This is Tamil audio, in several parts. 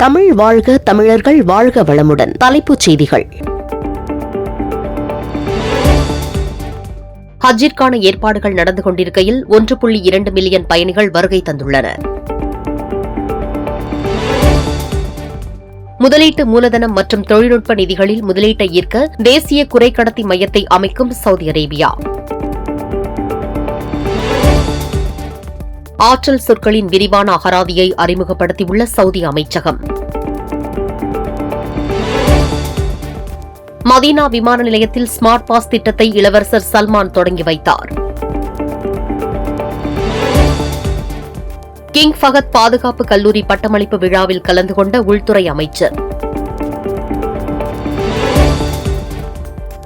தமிழ் வாழ்க தமிழர்கள் வாழ்க வளமுடன். தலைப்புச் செய்திகள். ஹஜ்ஜிற்கான ஏற்பாடுகள் நடந்து கொண்டிருக்கையில் ஒன்று புள்ளி இரண்டு மில்லியன் பயணிகள் வருகை தந்துள்ளனர். முதலீட்டு மூலதனம் மற்றும் தொழில்நுட்ப நிதிகளில் முதலீட்டை ஈர்க்க தேசிய குறைக்கடத்தி மையத்தை அமைக்கும் சவுதி அரேபியா. ஆற்றல் சொற்களின் விரிவான அகராதியை அறிமுகப்படுத்தியுள்ள சவுதி அமைச்சகம். மதீனா விமான நிலையத்தில் ஸ்மார்ட் பாஸ் திட்டத்தை இளவரசர் சல்மான் தொடங்கி வைத்தார். கிங் ஃபகத் பாதுகாப்பு கல்லூரி பட்டமளிப்பு விழாவில் கலந்து கொண்ட உள்துறை அமைச்சர்.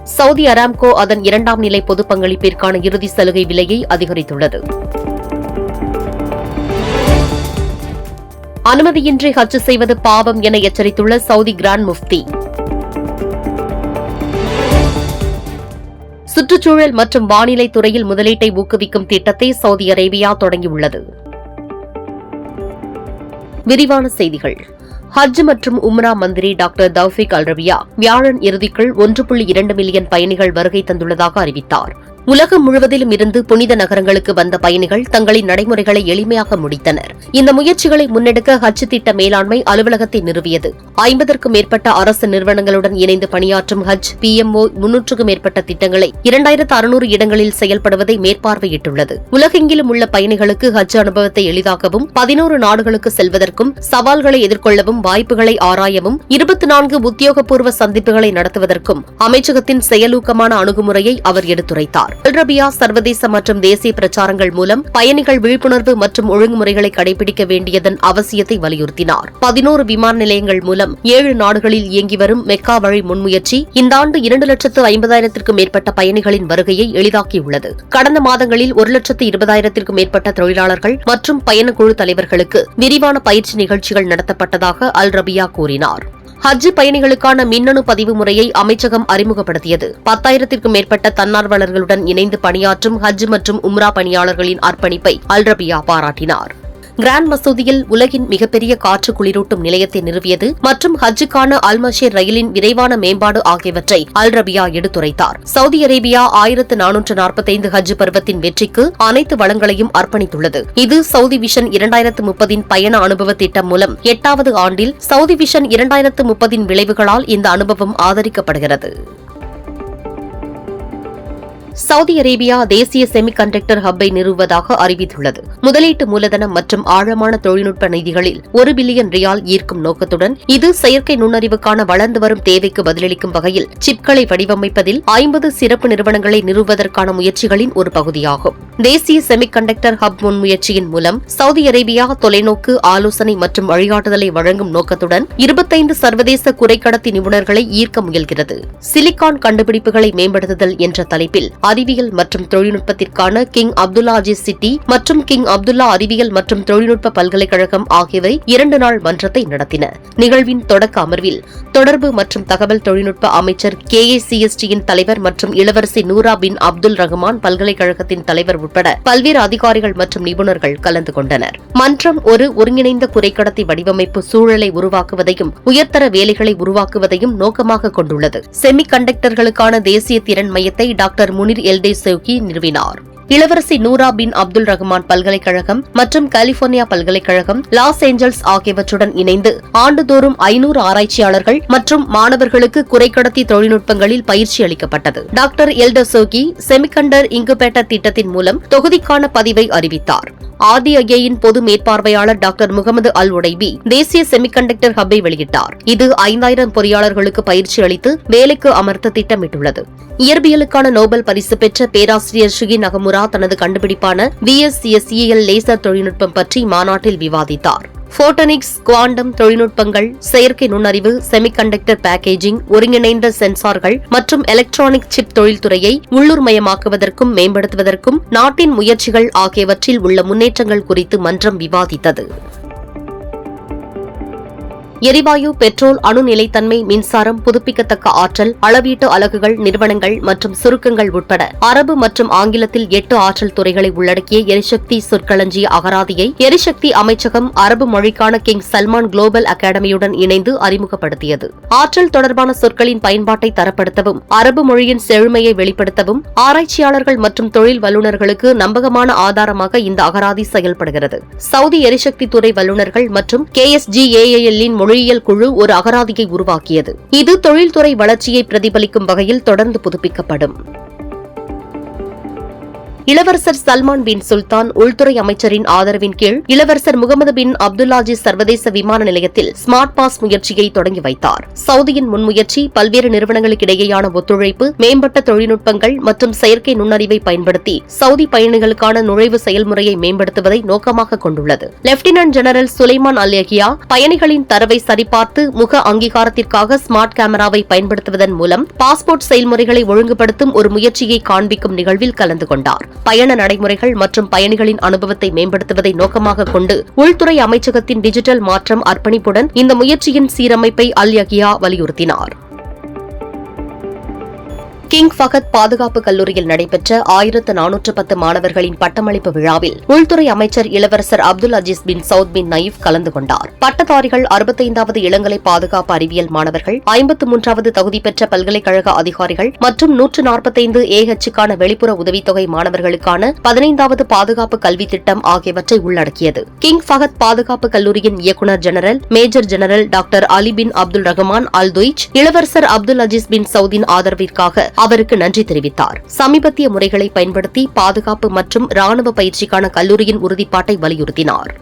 சவுதி அராம்கோ அதன் இரண்டாம் நிலை பொது பங்களிப்பிற்கான இறுதி சலுகை விலையை அதிகரித்துள்ளது. அனுமதியின்றி ஹஜ் செய்வது பாவம் என எச்சரித்துள்ள சவுதி கிராண்ட் முஃப்தி. சுற்றுச்சூழல் மற்றும் வானிலை துறையில் முதலீட்டை ஊக்குவிக்கும் திட்டத்தை சவுதி அரேபியா தொடங்கியுள்ளது. விரிவான செய்திகள். ஹஜ் மற்றும் உம்ரா மந்திரி டாக்டர் தௌஃபிக் அல்ரபியா வியாழன் இறுதிக்குள் ஒன்று புள்ளி இரண்டு மில்லியன் பயணிகள் வருகை தந்துள்ளதாக அறிவித்தார். உலகம் முழுவதிலும் இருந்து புனித நகரங்களுக்கு வந்த பயணிகள் தங்களின் நடைமுறைகளை எளிமையாக முடித்தனர். இந்த முயற்சிகளை முன்னெடுக்க ஹஜ் திட்ட மேலாண்மை அலுவலகத்தை நிறுவியது. ஐம்பதற்கும் மேற்பட்ட அரசு நிறுவனங்களுடன் இணைந்து பணியாற்றும் ஹஜ் பிஎம்ஓ முன்னூற்றுக்கும் மேற்பட்ட திட்டங்களை இரண்டாயிரத்து அறுநூறு இடங்களில் செயல்படுவதை மேற்பார்வையிட்டுள்ளது. உலகெங்கிலும் உள்ள பயணிகளுக்கு ஹஜ் அனுபவத்தை எளிதாக்கவும் பதினோரு நாடுகளுக்கு செல்வதற்கும் சவால்களை எதிர்கொள்ளவும் வாய்ப்புகளை ஆராயவும் இருபத்தி நான்கு உத்தியோகபூர்வ சந்திப்புகளை நடத்துவதற்கும் அமைச்சகத்தின் செயலூக்கமான அணுகுமுறையை அவர் எடுத்துரைத்தார். அல்ரபியா சர்வதேச மற்றும் தேசிய பிரச்சாரங்கள் மூலம் பயணிகள் விழிப்புணர்வு மற்றும் ஒழுங்குமுறைகளை கடைபிடிக்க வேண்டியதன் அவசியத்தை வலியுறுத்தினார். பதினோரு விமான நிலையங்கள் மூலம் ஏழு நாடுகளில் இயங்கி வரும் மெக்கா வழி முன்முயற்சி இந்த ஆண்டு இரண்டு லட்சத்து ஐம்பதாயிரத்திற்கும் மேற்பட்ட பயணிகளின் வருகையை எளிதாக்கியுள்ளது. கடந்த மாதங்களில் ஒரு லட்சத்து இருபதாயிரத்திற்கும் மேற்பட்ட தொழிலாளர்கள் மற்றும் பயணக்குழு தலைவர்களுக்கு விரிவான பயிற்சி நிகழ்ச்சிகள் நடத்தப்பட்டதாக அல் ரபியா கூறினார். ஹஜ் பயணிகளுக்கான மின்னணு பதிவு முறையை அமைச்சகம் அறிமுகப்படுத்தியது. பத்தாயிரத்திற்கும் மேற்பட்ட தன்னார்வலர்களுடன் இணைந்து பணியாற்றும் ஹஜ் மற்றும் உம்ரா பணியாளர்களின் அர்ப்பணிப்பை அல்ரபியா பாராட்டினார். கிராண்ட் மசூதியில் உலகின் மிகப்பெரிய காற்று குளிரூட்டும் நிலையத்தை நிறுவியது மற்றும் ஹஜ்ஜுக்கான அல்மஷேர் ரயிலின் விரைவான மேம்பாடு ஆகியவற்றை அல் ரபியா எடுத்துரைத்தார். சவுதி அரேபியா ஆயிரத்து நானூற்று நாற்பத்தைந்து ஹஜ் பருவத்தின் வெற்றிக்கு அனைத்து வளங்களையும் அர்ப்பணித்துள்ளது. இது சவுதி விஷன் இரண்டாயிரத்து முப்பதின் பயண அனுபவ திட்டம் மூலம் எட்டாவது ஆண்டில் சவுதி விஷன் இரண்டாயிரத்து முப்பதின் விளைவுகளால் இந்த அனுபவம் ஆதரிக்கப்படுகிறது. சவுதி அரேபியா தேசிய செமிகண்டக்டர் ஹப்பை நிறுவுவதாக அறிவித்துள்ளது. முதலீட்டு மூலதனம் மற்றும் ஆழமான தொழில்நுட்ப நிதிகளில் ஒரு பில்லியன் ரியால் ஈர்க்கும் நோக்கத்துடன் இது செயற்கை நுண்ணறிவுக்கான வளர்ந்து வரும் தேவைக்கு பதிலளிக்கும் வகையில் சிப்களை வடிவமைப்பதில் ஐம்பது சிறப்பு நிறுவனங்களை நிறுவுவதற்கான முயற்சிகளின் ஒரு பகுதியாகும். தேசிய செமிகண்டக்டர் ஹப் முன்முயற்சியின் மூலம் சவுதி அரேபியா தொலைநோக்கு ஆலோசனை மற்றும் வழிகாட்டுதலை வழங்கும் நோக்கத்துடன் இருபத்தைந்து சர்வதேச குறைக்கடத்தி நிபுணர்களை ஈர்க்க முயல்கிறது. சிலிகான் கண்டுபிடிப்புகளை மேம்படுத்துதல் என்ற தலைப்பில் அறிவியல் மற்றும் தொழில்நுட்பத்திற்கான கிங் அப்துல்லா அஜிஸ் சிட்டி மற்றும் கிங் அப்துல்லா அறிவியல் மற்றும் தொழில்நுட்ப பல்கலைக்கழகம் ஆகியவை இரண்டு நாள் மன்றத்தை நடத்தின. நிகழ்வின் தொடக்க அமர்வில் தொடர்பு மற்றும் தகவல் தொழில்நுட்ப அமைச்சர் கே ஏ சிஎஸ்டியின் தலைவர் மற்றும் இளவரசி நூரா பின் அப்துல் ரஹ்மான் பல்கலைக்கழகத்தின் தலைவர் உட்பட பல்வேறு அதிகாரிகள் மற்றும் நிபுணர்கள் கலந்து கொண்டனர். மன்றம் ஒரு ஒருங்கிணைந்த குறைக்கடத்தி வடிவமைப்பு சூழலை உருவாக்குவதையும் உயர்தர வேலைகளை உருவாக்குவதையும் நோக்கமாக கொண்டுள்ளது. செமி கண்டக்டர்களுக்கான தேசிய திறன் மையத்தை டாக்டர் முனி அமீர் எல்டே செவ்கி நிறுவினார். இளவரசி நூரா பின் அப்துல் ரஹ்மான் பல்கலைக்கழகம் மற்றும் கலிபோர்னியா பல்கலைக்கழகம் லாஸ் ஏஞ்சல்ஸ் ஆகியவற்றுடன் இணைந்து ஆண்டுதோறும் ஐநூறு ஆராய்ச்சியாளர்கள் மற்றும் மாணவர்களுக்கு குறைக்கடத்தி தொழில்நுட்பங்களில் பயிற்சி அளிக்கப்பட்டது. டாக்டர் எல்டசோகி செமிகண்டர் இங்குபேட்டர் திட்டத்தின் மூலம் தொகுதிக்கான பதிவை அறிவித்தார். ஆர்டிஐயின் பொது மேற்பார்வையாளர் டாக்டர் முகமது அல் உடைபி தேசிய செமிகண்டக்டர் ஹப்பை வெளியிட்டார். இது ஐந்தாயிரம் பொறியாளர்களுக்கு பயிற்சி அளித்து வேலைக்கு அமர்த்த திட்டமிட்டுள்ளது. இயற்பியலுக்கான நோபல் பரிசு பெற்ற பேராசிரியர் ஷுகி நகமுரா தனது கண்டுபிடிப்பான விஎஸ்சிஎஸ்இஎல் லேசர் தொழில்நுட்பம் பற்றி மாநாட்டில் விவாதித்தார். போட்டனிக்ஸ் குவாண்டம் தொழில்நுட்பங்கள் செயற்கை நுண்ணறிவு செமிகண்டக்டர் பேக்கேஜிங் ஒருங்கிணைந்த சென்சார்கள் மற்றும் எலக்ட்ரானிக் சிப் தொழில்துறையை உள்ளூர்மயமாக்குவதற்கும் மேம்படுத்துவதற்கும் நாட்டின் முயற்சிகள் ஆகியவற்றில் உள்ள முன்னேற்றங்கள் குறித்து மன்றம் விவாதித்தது. எரிவாயு பெட்ரோல் அணு நிலைத்தன்மை மின்சாரம் புதுப்பிக்கத்தக்க ஆற்றல் அளவீட்டு அலகுகள் நிறுவனங்கள் மற்றும் சுருக்கங்கள் உட்பட அரபு மற்றும் ஆங்கிலத்தில் எட்டு ஆற்றல் துறைகளை உள்ளடக்கிய எரிசக்தி சொற்களஞ்சிய அகராதியை எரிசக்தி அமைச்சகம் அரபு மொழிக்கான கிங் சல்மான் குளோபல் அகாடமியுடன் இணைந்து அறிமுகப்படுத்தியது. ஆற்றல் தொடர்பான சொற்களின் பயன்பாட்டை தரப்படுத்தவும் அரபு மொழியின் செழுமையை வெளிப்படுத்தவும் ஆராய்ச்சியாளர்கள் மற்றும் தொழில் வல்லுநர்களுக்கு நம்பகமான ஆதாரமாக இந்த அகராதி செயல்படுகிறது. சவுதி எரிசக்தி துறை வல்லுநர்கள் மற்றும் கே எஸ் ஜி இன் மொழியியல் குழு ஒரு அகராதியை உருவாக்கியது. இது தொழில்துறை வளர்ச்சியை பிரதிபலிக்கும் வகையில் தொடர்ந்து புதுப்பிக்கப்படும். இளவரசர் சல்மான் பின் சுல்தான் உள்துறை அமைச்சரின் ஆதரவின் கீழ் இளவரசர் முகமது பின் அப்துல்லாஜி சர்வதேச விமான நிலையத்தில் ஸ்மார்ட் பாஸ் முயற்சியை தொடங்கி வைத்தார். சவுதியின் முன்முயற்சி பல்வேறு நிறுவனங்களுக்கிடையேயான ஒத்துழைப்பு மேம்பட்ட தொழில்நுட்பங்கள் மற்றும் செயற்கை நுண்ணறிவை பயன்படுத்தி சவுதி பயணிகளுக்கான நுழைவு செயல்முறையை மேம்படுத்துவதை நோக்கமாக கொண்டுள்ளது. லெப்டினன்ட் ஜெனரல் சுலைமான் அல்யகியா பயணிகளின் தரவை சரிபார்த்து முக அங்கீகாரத்திற்காக ஸ்மார்ட் கேமராவை பயன்படுத்துவதன் மூலம் பாஸ்போர்ட் செயல்முறைகளை ஒழுங்குபடுத்தும் ஒரு முயற்சியை காண்பிக்கும் நிகழ்வில் கலந்து கொண்டார். பயண நடைமுறைகள் மற்றும் பயணிகளின் அனுபவத்தை மேம்படுத்துவதை நோக்கமாக கொண்டு உள்துறை அமைச்சகத்தின் டிஜிட்டல் மாற்றம் அர்ப்பணிப்புடன் இந்த முயற்சியின் சீரமைப்பை அல் யகியா வலியுறுத்தினார். கிங் ஃபகத் பாதுகாப்பு கல்லூரியில் நடைபெற்ற ஆயிரத்து நானூற்று பத்து மாணவர்களின் பட்டமளிப்பு விழாவில் உள்துறை அமைச்சர் இளவரசர் Abdul Aziz bin Saud bin Nayef கலந்து கொண்டார். பட்டதாரிகள் அறுபத்தைந்தாவது இளங்கலை பாதுகாப்பு அறிவியல் மாணவர்கள் ஐம்பத்து மூன்றாவது தகுதி பெற்ற பல்கலைக்கழக அதிகாரிகள் மற்றும் நூற்று நாற்பத்தைந்து ஏஹெச்சுக்கான வெளிப்புற உதவித்தொகை மாணவர்களுக்கான பதினைந்தாவது பாதுகாப்பு கல்வி திட்டம் ஆகியவற்றை உள்ளடக்கியது. கிங் ஃபகத் பாதுகாப்பு கல்லூரியின் இயக்குநர் general major general doctor Ali bin Abdul Rahman Al துய்ச் இளவரசர் அப்துல் அஜீஸ் பின் சவுதின் ஆதரவிற்காக அவருக்கு நன்றி தெரிவித்தார். சமீபத்திய முறைகளை பயன்படுத்தி பாதுகாப்பு மற்றும் ராணுவ பயிற்சிக்கான கல்லூரியின் உறுதிப்பாட்டை வலியுறுத்தினார்.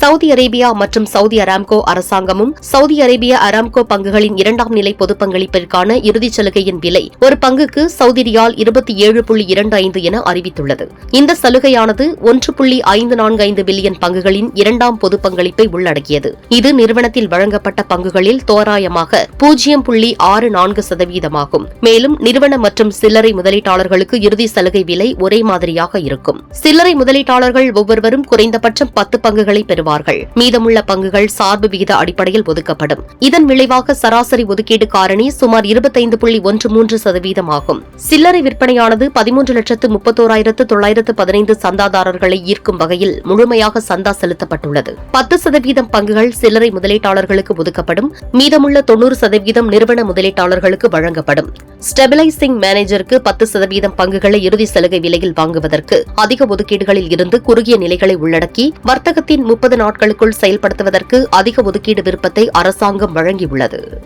சவுதி அரேபியா மற்றும் சவுதி அராம்கோ அரசாங்கமும் சவுதி அரேபிய அராம்கோ பங்குகளின் இரண்டாம் நிலை பொது பங்களிப்பிற்கான இறுதிச் சலுகையின் விலை ஒரு பங்குக்கு சவுதி ரியால் இருபத்தி ஏழு புள்ளி இரண்டு ஐந்து என அறிவித்துள்ளது. இந்த சலுகையானது ஒன்று புள்ளி ஐந்து நான்கு ஐந்து பில்லியன் பங்குகளின் இரண்டாம் பொது பங்களிப்பை உள்ளடக்கியது. இது நிறுவனத்தில் வழங்கப்பட்ட பங்குகளில் தோராயமாக பூஜ்ஜியம் புள்ளி ஆறு நான்கு சதவீதமாகும். மேலும் நிறுவன மற்றும் சில்லறை முதலீட்டாளர்களுக்கு இறுதி சலுகை விலை ஒரே மாதிரியாக இருக்கும். சில்லறை முதலீட்டாளர்கள் ஒவ்வொருவரும் குறைந்தபட்சம் பத்து பங்குகளை பெறுவார்கள். பெறுவார்கள் மீதமுள்ள பங்குகள் சார்பு விகித அடிப்படையில் ஒதுக்கப்படும். இதன் விளைவாக சராசரி ஒதுக்கீடு காரணி சுமார் இருபத்தைந்து புள்ளி ஒன்று மூன்று சதவீதமாகும். சில்லறை விற்பனையானது பதிமூன்று லட்சத்து முப்பத்தோராயிரத்து தொள்ளாயிரத்து பதினைந்து சந்தாதாரர்களை ஈர்க்கும் வகையில் முழுமையாக சந்தா செலுத்தப்பட்டுள்ளது. பத்து சதவீதம் பங்குகள் சில்லறை முதலீட்டாளர்களுக்கு ஒதுக்கப்படும். மீதமுள்ள தொன்னூறு சதவீதம் நிறுவன முதலீட்டாளர்களுக்கு வழங்கப்படும். ஸ்டெபிலைசிங் மேனேஜருக்கு பத்து சதவீதம் பங்குகளை இறுதி சலுகை விலையில் வாங்குவதற்கு அதிக ஒதுக்கீடுகளில் இருந்து குறுகிய நிலைகளை உள்ளடக்கி வர்த்தகத்தின் முப்பது நாட்களுக்குள் செயல்படுத்துவதற்கு அதிக ஒதுக்கீடு விருப்பத்தை அரசாங்கம் வழங்கியுள்ளது.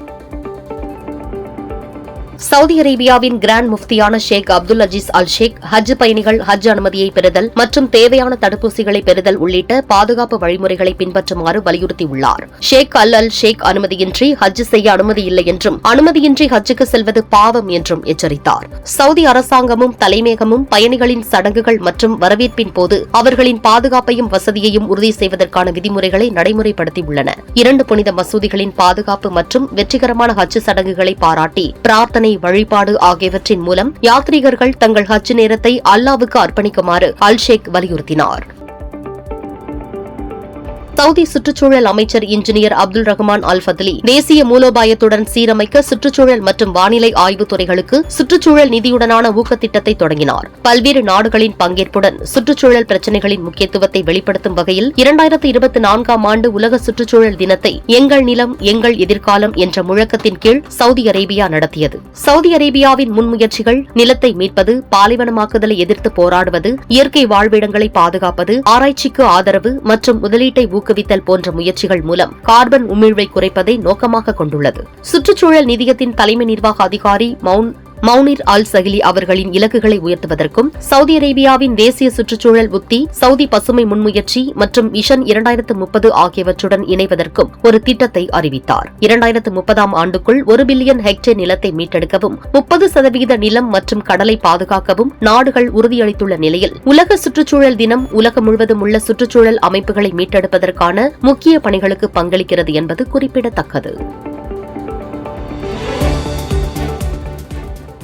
சவுதி அரேபியாவின் grand முஃப்தியான Sheikh Abdul Aziz Al Sheikh Hajj பயணிகள் ஹஜ் அனுமதியை பெறுதல் மற்றும் தேவையான தடுப்பூசிகளை பெறுதல் உள்ளிட்ட பாதுகாப்பு வழிமுறைகளை பின்பற்றுமாறு வலியுறுத்தியுள்ளார். ஷேக் அல் அல் ஷேக் அனுமதியின்றி ஹஜ் செய்ய அனுமதி இல்லை என்றும் அனுமதியின்றி ஹஜ்ஜுக்கு செல்வது பாவம் என்றும் எச்சரித்தார். சவுதி அரசாங்கமும் தலைமையகமும் பயணிகளின் சடங்குகள் மற்றும் வரவேற்பின் போது அவர்களின் பாதுகாப்பையும் வசதியையும் உறுதி செய்வதற்கான விதிமுறைகளை நடைமுறைப்படுத்தியுள்ளன. இரண்டு புனித மசூதிகளின் பாதுகாப்பு மற்றும் வெற்றிகரமான ஹஜ் சடங்குகளை பாராட்டி பிரார்த்தனை வழிபாடு ஆகியவற்றின் மூலம் யாத்ரீகர்கள் தங்கள் ஹஜ் நேரத்தை அல்லாவுக்கு அர்ப்பணிக்குமாறு அல்ஷேக் வலியுறுத்தினார். சவுதி சுற்றுச்சூழல் அமைச்சர் engineer Abdul Rahman Al Fadhli தேசிய மூலோபாயத்துடன் சீரமைக்க சுற்றுச்சூழல் மற்றும் வானிலை ஆய்வுத் துறைகளுக்கு சுற்றுச்சூழல் நிதியுடனான ஊக்கத்திட்டத்தை தொடங்கினார். பல்வேறு நாடுகளின் பங்கேற்புடன் சுற்றுச்சூழல் பிரச்சினைகளின் முக்கியத்துவத்தை வெளிப்படுத்தும் வகையில் இரண்டாயிரத்தி இருபத்தி நான்காம் ஆண்டு உலக சுற்றுச்சூழல் தினத்தை எங்கள் நிலம் எங்கள் எதிர்காலம் என்ற முழக்கத்தின் கீழ் சவுதி அரேபியா நடத்தியது. சவுதி அரேபியாவின் முன்முயற்சிகள் நிலத்தை மீட்பது பாலைவனமாக்குதலை எதிர்த்து போராடுவது இயற்கை வாழ்விடங்களை பாதுகாப்பது ஆராய்ச்சிக்கு ஆதரவு மற்றும் முதலீட்டை ஊக்க ஊக்குவித்தல் போன்ற முயற்சிகள் மூலம் கார்பன் உமிழ்வை குறைப்பதை நோக்கமாக கொண்டுள்ளது. சுற்றுச்சூழல் நிதியத்தின் தலைமை நிர்வாக அதிகாரி மவுண்ட் மௌனிர் அல் சஹிலி அவர்களின் இலக்குகளை உயர்த்துவதற்கும் சவுதி அரேபியாவின் தேசிய சுற்றுச்சூழல் உத்தி சவுதி பசுமை முன்முயற்சி மற்றும் மிஷன் இரண்டாயிரத்து முப்பது ஆகியவற்றுடன் இணைவதற்கும் ஒரு திட்டத்தை அறிவித்தார். இரண்டாயிரத்து முப்பதாம் ஆண்டுக்குள் ஒரு பில்லியன் ஹெக்டேர் நிலத்தை மீட்டெடுக்கவும் முப்பது சதவீத நிலம் மற்றும் கடலை பாதுகாக்கவும் நாடுகள் உறுதியளித்துள்ள நிலையில் உலக சுற்றுச்சூழல் தினம் உலகம் முழுவதும் உள்ள சுற்றுச்சூழல் அமைப்புகளை மீட்டெடுப்பதற்கான முக்கிய பணிகளுக்கு பங்களிக்கிறது என்பது குறிப்பிடத்தக்கது.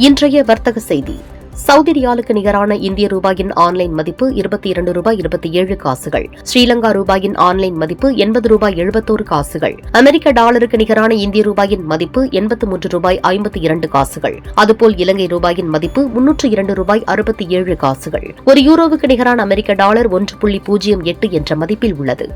இன்றைய வர்த்தக செய்தி. சவுதி ரியாலுக்கு நிகரான இந்திய ரூபாயின் ஆன்லைன் மதிப்பு இருபத்தி இரண்டு ரூபாய் இருபத்தி ஏழு காசுகள். ஸ்ரீலங்கா ரூபாயின் ஆன்லைன் மதிப்பு எண்பது ரூபாய் எழுபத்தோரு காசுகள். அமெரிக்க டாலருக்கு நிகரான இந்திய ரூபாயின் மதிப்பு எண்பத்து மூன்று ரூபாய் ஐம்பத்தி இரண்டு காசுகள். அதுபோல் இலங்கை ரூபாயின் மதிப்பு முன்னூற்று இரண்டு ரூபாய் அறுபத்தி ஏழு காசுகள். ஒரு யூரோவுக்கு நிகரான அமெரிக்க டாலர் ஒன்று புள்ளி பூஜ்ஜியம் எட்டு என்ற மதிப்பில் உள்ளது.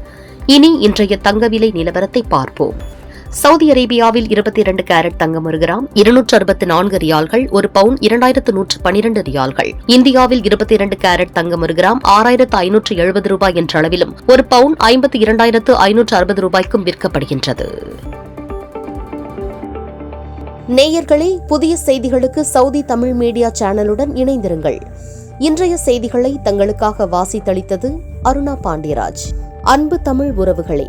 இனி இன்றைய தங்க விலை நிலவரத்தை பார்ப்போம். சவுதி அரேபியாவில் இருபத்தி இரண்டு கேரட் தங்கம் ஒரு கிராம் இருநூற்று அறுபத்தி நான்கு ரியால்கள் ஒரு பவுன் இரண்டாயிரத்து நூற்று பனிரெண்டு ரியால்கள். இந்தியாவில் இருபத்தி இரண்டு கேரட் தங்கம் ஒரு கிராம் ஆறாயிரத்து ஐநூற்று எழுபது ரூபாய் என்ற அளவிலும் ஒரு பவுன் ஐம்பத்தி இரண்டாயிரத்து ஐநூற்று அறுபது ரூபாய்க்கும் விற்கப்படுகின்றது. நேயர்களே புதிய செய்திகளுக்கு சவுதி தமிழ் மீடியா சேனலுடன் இணைந்திருங்கள். இன்றைய செய்திகளை தங்களுக்காக வாசித்தளித்தது அருணா பாண்டியராஜ். அன்பு தமிழ் உறவுகளே